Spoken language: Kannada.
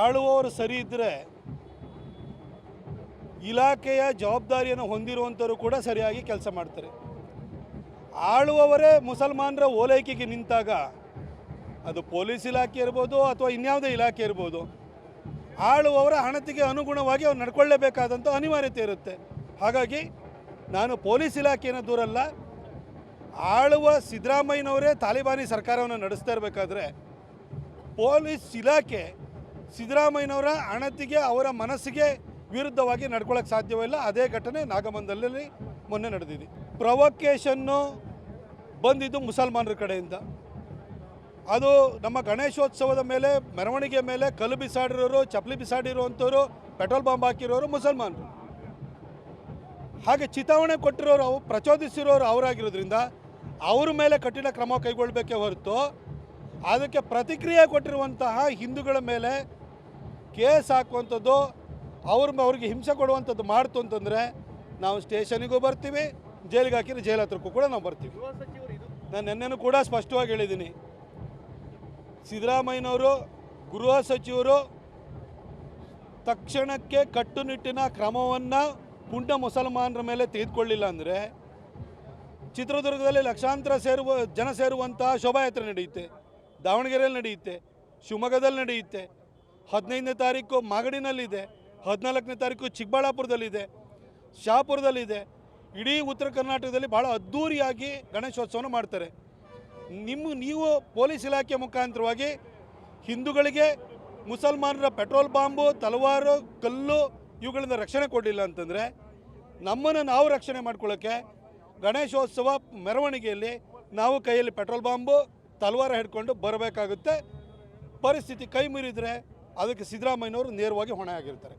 ಆಳುವವರು ಸರಿ ಇದ್ದರೆ ಇಲಾಖೆಯ ಜವಾಬ್ದಾರಿಯನ್ನು ಹೊಂದಿರುವಂಥವರು ಕೂಡ ಸರಿಯಾಗಿ ಕೆಲಸ ಮಾಡ್ತಾರೆ. ಆಳುವವರೇ ಮುಸಲ್ಮಾನರ ಓಲೈಕೆಗೆ ನಿಂತಾಗ ಅದು ಪೊಲೀಸ್ ಇಲಾಖೆ ಇರ್ಬೋದು ಅಥವಾ ಇನ್ಯಾವುದೇ ಇಲಾಖೆ ಇರ್ಬೋದು, ಆಳುವವರ ಹಣತಿಗೆ ಅನುಗುಣವಾಗಿ ಅವ್ರು ನಡ್ಕೊಳ್ಳೇಬೇಕಾದಂಥ ಅನಿವಾರ್ಯತೆ ಇರುತ್ತೆ. ಹಾಗಾಗಿ ನಾನು ಪೊಲೀಸ್ ಇಲಾಖೆಯನ್ನು ದೂರಲ್ಲ, ಆಳುವ ಸಿದ್ದರಾಮಯ್ಯನವರೇ ತಾಲಿಬಾನಿ ಸರ್ಕಾರವನ್ನು ನಡೆಸ್ತಾ ಇರಬೇಕಾದ್ರೆ ಪೊಲೀಸ್ ಇಲಾಖೆ ಸಿದ್ದರಾಮಯ್ಯನವರ ಅಣತಿಗೆ, ಅವರ ಮನಸ್ಸಿಗೆ ವಿರುದ್ಧವಾಗಿ ನಡ್ಕೊಳ್ಳೋಕ್ಕೆ ಸಾಧ್ಯವಿಲ್ಲ ಅದೇ ಘಟನೆ ನಾಗಮಂದಲ್ಲಿ ಮೊನ್ನೆ ನಡೆದಿದೆ. ಪ್ರವೊಕೇಶನ್ನು ಬಂದಿದ್ದು ಮುಸಲ್ಮಾನರ ಕಡೆಯಿಂದ. ಅದು ನಮ್ಮ ಗಣೇಶೋತ್ಸವದ ಮೇಲೆ, ಮೆರವಣಿಗೆ ಮೇಲೆ ಕಲ್ಲು ಬಿಸಾಡಿರೋರು, ಚಪ್ಪಲಿ ಬಿಸಾಡಿರುವಂಥವ್ರು, ಪೆಟ್ರೋಲ್ ಬಾಂಬ್ ಹಾಕಿರೋರು ಮುಸಲ್ಮಾನರು. ಹಾಗೆ ಚಿತಾವಣೆ ಕೊಟ್ಟಿರೋರು ಪ್ರಚೋದಿಸಿರೋರು ಅವರಾಗಿರೋದ್ರಿಂದ ಅವ್ರ ಮೇಲೆ ಕಠಿಣ ಕ್ರಮ ಕೈಗೊಳ್ಳಬೇಕೇ ಹೊರತು, ಅದಕ್ಕೆ ಪ್ರತಿಕ್ರಿಯೆ ಕೊಟ್ಟಿರುವಂತಹ ಹಿಂದೂಗಳ ಮೇಲೆ ಕೇಸ್ ಹಾಕುವಂಥದ್ದು ಅವ್ರ ಅವ್ರಿಗೆ ಹಿಂಸೆ ಕೊಡುವಂಥದ್ದು ಮಾಡ್ತು ಅಂತಂದರೆ ನಾವು ಸ್ಟೇಷನಿಗೂ ಬರ್ತೀವಿ, ಜೈಲಿಗೆ ಹಾಕಿದ್ರೆ ಜೈಲ್ ಹತ್ರಕ್ಕೂ ಕೂಡ ನಾವು ಬರ್ತೀವಿ. ನಾನು ನಿನ್ನೆನೂ ಕೂಡ ಸ್ಪಷ್ಟವಾಗಿ ಹೇಳಿದ್ದೀನಿ. ಸಿದ್ದರಾಮಯ್ಯನವರು, ಗೃಹ ಸಚಿವರು ತಕ್ಷಣಕ್ಕೆ ಕಟ್ಟುನಿಟ್ಟಿನ ಕ್ರಮವನ್ನು ಪುಂಡ ಮುಸಲ್ಮಾನರ ಮೇಲೆ ತೆಗೆದುಕೊಳ್ಳಿಲ್ಲ ಅಂದರೆ ಚಿತ್ರದುರ್ಗದಲ್ಲಿ ಲಕ್ಷಾಂತರ ಸೇರುವ, ಜನ ಸೇರುವಂತಹ ಶೋಭಾಯಾತ್ರೆ ನಡೆಯುತ್ತೆ. ದಾವಣಗೆರೆಯಲ್ಲಿ ನಡೆಯುತ್ತೆ. ಶಿವಮೊಗ್ಗದಲ್ಲಿ ನಡೆಯುತ್ತೆ. ಹದಿನೈದನೇ ತಾರೀಕು ಮಾಗಡಿನಲ್ಲಿದೆ, ಹದಿನಾಲ್ಕನೇ ತಾರೀಕು ಚಿಕ್ಕಬಳ್ಳಾಪುರದಲ್ಲಿದೆ, ಶಾಪುರದಲ್ಲಿದೆ. ಇಡೀ ಉತ್ತರ ಕರ್ನಾಟಕದಲ್ಲಿ ಭಾಳ ಅದ್ಧೂರಿಯಾಗಿ ಗಣೇಶೋತ್ಸವನ ಮಾಡ್ತಾರೆ. ನಿಮ್ಮ, ನೀವು ಪೊಲೀಸ್ ಇಲಾಖೆ ಮುಖಾಂತರವಾಗಿ ಹಿಂದೂಗಳಿಗೆ ಮುಸಲ್ಮಾನರ ಪೆಟ್ರೋಲ್ ಬಾಂಬು, ತಲವಾರು, ಕಲ್ಲು ಇವುಗಳಿಂದ ರಕ್ಷಣೆ ಕೊಡಲಿಲ್ಲ ಅಂತಂದರೆ ನಮ್ಮನ್ನು ನಾವು ರಕ್ಷಣೆ ಮಾಡ್ಕೊಳ್ಳೋಕ್ಕೆ ಗಣೇಶೋತ್ಸವ ಮೆರವಣಿಗೆಯಲ್ಲಿ ನಾವು ಕೈಯಲ್ಲಿ ಪೆಟ್ರೋಲ್ ಬಾಂಬು, ತಲವಾರ ಹಿಡ್ಕೊಂಡು ಬರಬೇಕಾಗುತ್ತೆ. ಪರಿಸ್ಥಿತಿ ಕೈ ಮೀರಿದರೆ ಅದಕ್ಕೆ ಸಿದ್ದರಾಮಯ್ಯನವರು ನೇರವಾಗಿ ಹೊಣೆ ಆಗಿರ್ತಾರೆ